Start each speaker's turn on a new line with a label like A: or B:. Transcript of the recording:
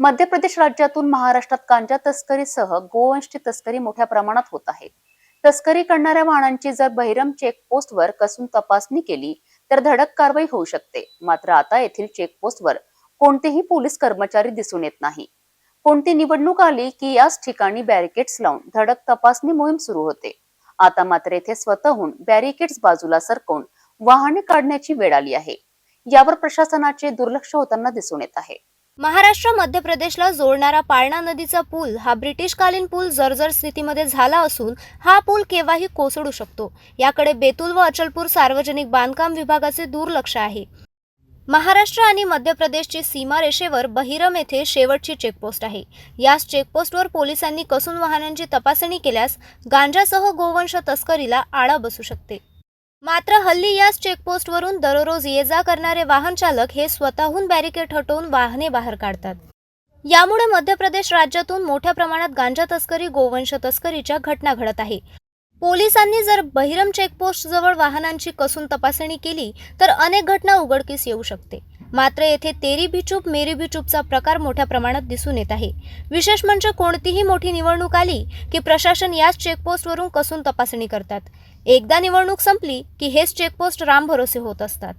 A: मध्य प्रदेश राज्यातून महाराष्ट्रात गांजा तस्करीसह गोवंशची तस्करी मोठ्या प्रमाणात होत आहे. तस्करी करणाऱ्या वाहनांची जर बहिरम चेकपोस्टवर कसून तपासणी केली तर धडक कारवाई होऊ शकते. मात्र आता येथील चेकपोस्टवर कोणतेही पोलीस कर्मचारी दिसून येत नाही. कोणती निवडणूक आली की याच ठिकाणी बॅरिकेड्स लावून धडक तपासणी मोहीम सुरू होते. आता मात्र येथे स्वतःहून बॅरिकेड्स बाजूला सरकवून वाहने काढण्याची वेळ आली आहे. यावर प्रशासनाचे दुर्लक्ष होताना दिसून येत आहे.
B: महाराष्ट्र मध्य प्रदेशला जोडणारा पाळणा नदीचा पूल हा ब्रिटिशकालीन पूल जर्जर स्थितीमध्ये झाला असून हा पूल केव्हाही कोसळू शकतो. याकडे बेतूल व अचलपूर सार्वजनिक बांधकाम विभागाचे दुर्लक्ष आहे. महाराष्ट्र आणि मध्य प्रदेशची सीमारेषेवर बहिरम येथे शेवटची चेकपोस्ट आहे. याच चेकपोस्टवर पोलिसांनी कसून वाहनांची तपासणी केल्यास गांजासह गोवंश तस्करीला आळा बसू शकते. मात्र हल्ली याच चेकपोस्टवरून दररोज ये जा करणारे वाहन चालक हे स्वतःहून बॅरिकेड हटवून वाहने बाहेर काढतात. यामुळे मध्य प्रदेश राज्यातून मोठ्या प्रमाणात गांजा तस्करी गोवंश तस्करीच्या घटना घडत आहे. पोलिसांनी जर बहिरम चेकपोस्ट जवळ वाहनांची कसून तपासणी केली तर अनेक घटना उघडकीस येऊ शकते. मात्र येथे तेरी भिचूप मेरी भिचूपचा प्रकार मोठ्या प्रमाणात दिसून येत आहे. विशेष म्हणजे कोणतीही मोठी निवडणूक आली की प्रशासन याच चेकपोस्टवरून कसून तपासणी करतात. एकदा निवडणूक संपली की हेच चेकपोस्ट रामभरोसे होत असतात.